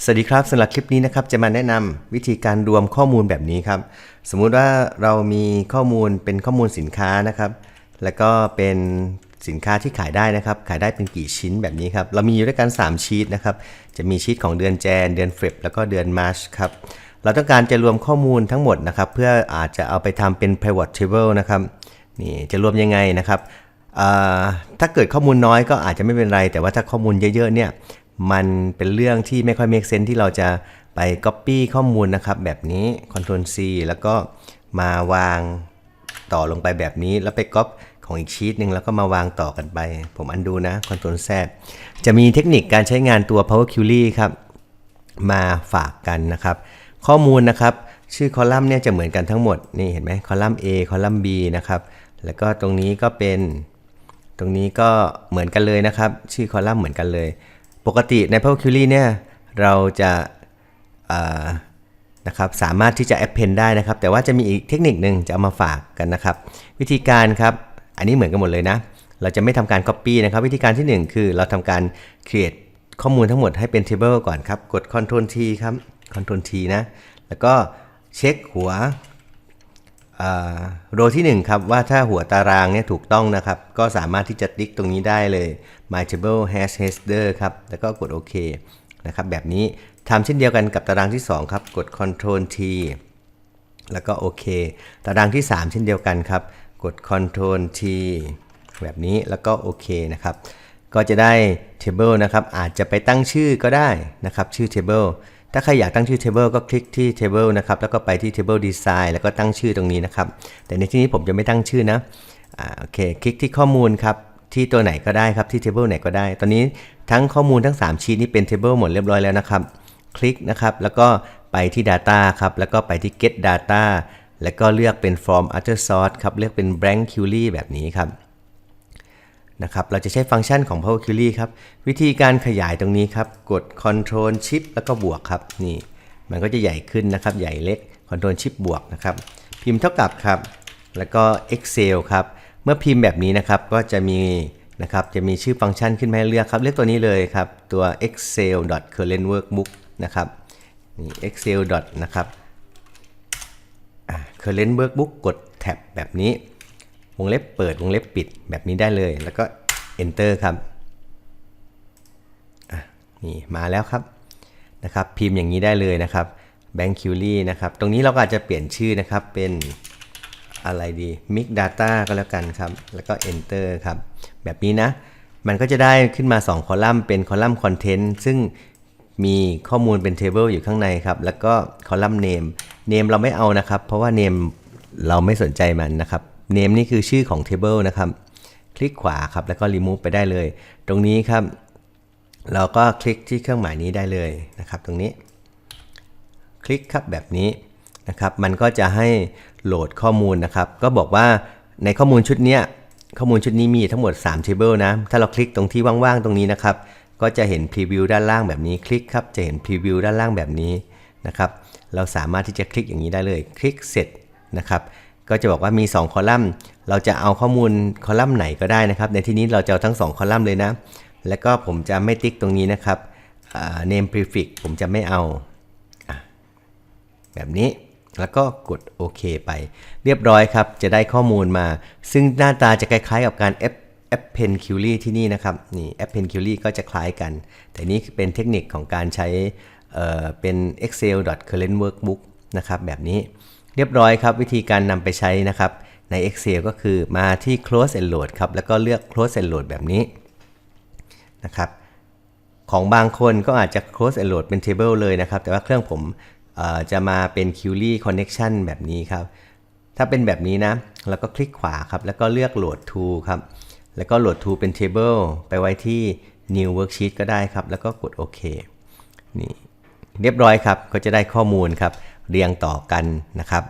สวัสดีครับสำหรับคลิปนี้นะครับจะมาแนะนำวิธีการรวมข้อมูลแบบนี้ครับ สมมุติว่าเรามีข้อมูลเป็นข้อมูลสินค้านะครับ แล้วก็เป็นสินค้าที่ขายได้นะครับ ขายได้เป็นกี่ชิ้นแบบนี้ครับ เรามีอยู่ด้วยกัน 3 ชีตนะครับ จะมีชีตของเดือนแจน เดือนเฟบแล้วก็เดือนมาร์ชครับ เราต้องการจะรวมข้อมูลทั้งหมดนะครับ เพื่ออาจจะเอาไปทำเป็น pivot table นะครับ นี่จะรวมยังไงนะครับถ้าเกิดข้อมูลน้อยก็อาจจะไม่เป็นไร แต่ว่าถ้าข้อมูลเยอะๆเนี่ย มันเป็นเรื่องที่ไม่ค่อย make sense ที่เราจะไป copy ข้อมูลนะครับ แบบนี้ Ctrl C แล้วก็มาวางต่อลงไปแบบนี้ แล้วไปก๊อปของอีกชีตหนึ่งแล้วก็มาวางต่อกันไป ผมอันดูนะ Ctrl Z จะมีเทคนิคการใช้งานตัว Power Query ครับ มาฝากกันนะครับ ข้อมูลนะครับ ชื่อคอลัมน์เนี่ยจะเหมือนกันทั้งหมด นี่เห็นไหมคอลัมน์ A คอลัมน์ B นะครับ แล้วก็ตรงนี้ก็เป็น ตรงนี้ก็เหมือนกันเลยนะครับ ชื่อคอลัมน์เหมือนกันเลย ปกติใน Power Query เนี่ยเราจะานะครับสามารถที่จะ append ได้นะครับ แต่ว่าจะมีอีกเทคนิคหนึ่งจะเอามาฝากกันนะครับ วิธีการครับอันนี้เหมือนกันหมดเลยนะ เราจะไม่ทำการ copy นะครับ วิธีการที่ 1 คือเราทำการ create ข้อมูลทั้งหมดให้เป็น table ก่อนครับ กด Ctrl T ครับ Ctrl T นะ แล้วก็เช็คหัว โรที่1ครับว่าถ้าหัวตารางเนี่ยถูกต้องนะครับ ก็สามารถที่จะติ๊กตรงนี้ได้เลย my table has header ครับ แล้วก็กดโอเคนะครับแบบนี้ทำเช่นเดียวกันกับตารางที่ 2 ครับ กด Ctrl T แล้วก็โอเค ตารางที่ 3 เช่นเดียวกันครับ กด Ctrl T แบบนี้แล้วก็โอเคนะครับ ก็จะได้ table นะครับ อาจจะไปตั้งชื่อก็ได้นะครับ ชื่อ table ถ้าใครอยากตั้งชื่อ table ก็คลิกที่ table นะครับ แล้วก็ไปที่ table design แล้วก็ตั้งชื่อตรงนี้นะครับ แต่ในที่นี้ผมจะไม่ตั้งชื่อนะอ่าโอเค คลิกที่ข้อมูลครับ ที่ตัวไหนก็ได้ครับ ที่ table ไหนก็ได้ ตอนนี้ทั้งข้อมูลทั้ง 3 ชีทนี้เป็น table หมดเรียบร้อยแล้วนะครับ คลิกนะครับ แล้วก็ไปที่ data ครับ แล้วก็ไปที่ get data แล้วก็เลือกเป็น from other source ครับ เลือกเป็น blank query แบบนี้ครับ นะครับ เราจะใช้ฟังก์ชันของ Power Query ครับ วิธีการขยายตรงนี้ครับ กด Ctrl Shift แล้วก็บวกครับ นี่ มันก็จะใหญ่ขึ้นนะครับ ใหญ่เล็ก Ctrl Shift บวกนะครับ พิมพ์เท่ากับครับ แล้วก็ Excel ครับ เมื่อพิมพ์แบบนี้นะครับ ก็จะมีนะครับ จะมีชื่อฟังก์ชันขึ้นมาให้เลือกครับ เลือกตัวนี้เลยครับ ตัว excel current workbook นะครับนี่ excel นะครับ current workbook กดแท็บแบบนี้ วงเล็บเปิดวงเล็บปิดแบบนี้ได้เลย แล้วก็ enter ครับอะนี่มาแล้วครับนะครับ พิมพ์อย่างนี้ได้เลยนะครับ bank query นะครับ ตรงนี้เราก็อาจจะเปลี่ยนชื่อนะครับเป็นอะไรดี mix data ก็แล้วกันครับ แล้วก็ enter ครับ แบบนี้นะ มันก็จะได้ขึ้นมา 2 คอลัมน์เป็นคอลัมน์ content ซึ่งมีข้อมูลเป็น table อยู่ข้างในครับ แล้วก็คอลัมน์ name name เราไม่เอานะครับ เพราะว่า name เราไม่สนใจมันนะครับ name นี่คือชื่อของ table นะครับ คลิกขวาครับแล้วก็ remove ไปได้เลย ตรงนี้ครับ เราก็คลิกที่เครื่องหมายนี้ได้เลยนะครับ ตรงนี้ คลิกครับแบบนี้นะครับ มันก็จะให้โหลดข้อมูลนะครับ ก็บอกว่าในข้อมูลชุดเนี้ยข้อมูลชุดนี้มีทั้งหมด3 table นะ ถ้าเราคลิกตรงที่ว่างๆตรงนี้นะครับ ก็จะเห็นพรีวิวด้านล่างแบบนี้ คลิกครับ จะเห็นพรีวิวด้านล่างแบบนี้นะครับ เราสามารถที่จะคลิกอย่างนี้ได้เลย คลิกเสร็จนะครับ ก็จะบอกว่ามี 2 คอลัมน์ เราจะเอาข้อมูลคอลัมน์ไหนก็ได้นะครับ ในที่นี้เราจะเอาทั้ง 2 คอลัมน์เลยนะ แล้วก็ผมจะไม่ติ๊กตรงนี้นะครับอ่า name prefix ผมจะไม่เอา แบบนี้ แล้วก็กดโอเคไป เรียบร้อยครับ จะได้ข้อมูลมา ซึ่งหน้าตาจะคล้ายๆกับการ app append query ที่นี่นะครับ นี่ append query ก็จะคล้ายกัน แต่นี้เป็นเทคนิคของการใช้เเป็น excel current workbook นะครับ แบบนี้ เรียบร้อยครับ วิธีการนำไปใช้นะครับใน excel ก็คือมาที่ close and load ครับ แล้วก็เลือก close and load แบบนี้นะครับ ของบางคนก็อาจจะ close and load เป็น table เลยนะครับ แต่ว่าเครื่องผมจะมาเป็น query connection แบบนี้ครับ ถ้าเป็นแบบนี้นะ แล้วก็คลิกขวาครับ แล้วก็เลือก load to ครับ แล้วก็ load to เป็น table ไปไว้ที่ new worksheet ก็ได้ครับ แล้วก็กดโอเคนี่เรียบร้อยครับ ก็จะได้ข้อมูลครับ เรียงต่อกันนะครับ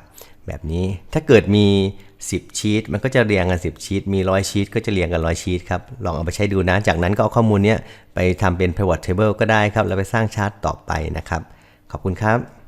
แบบนี้ถ้าเกิดมี 10 ชีตมันก็จะเรียงกัน 10 ชีตมี 100 ชีตก็จะเรียงกัน 100 ชีตครับ ลองเอาไปใช้ดูนะ จากนั้นก็เอาข้อมูลเนี้ยไปทำเป็น pivot table ก็ได้ครับ แล้วไปสร้างชาร์ตต่อไปนะครับ ขอบคุณครับ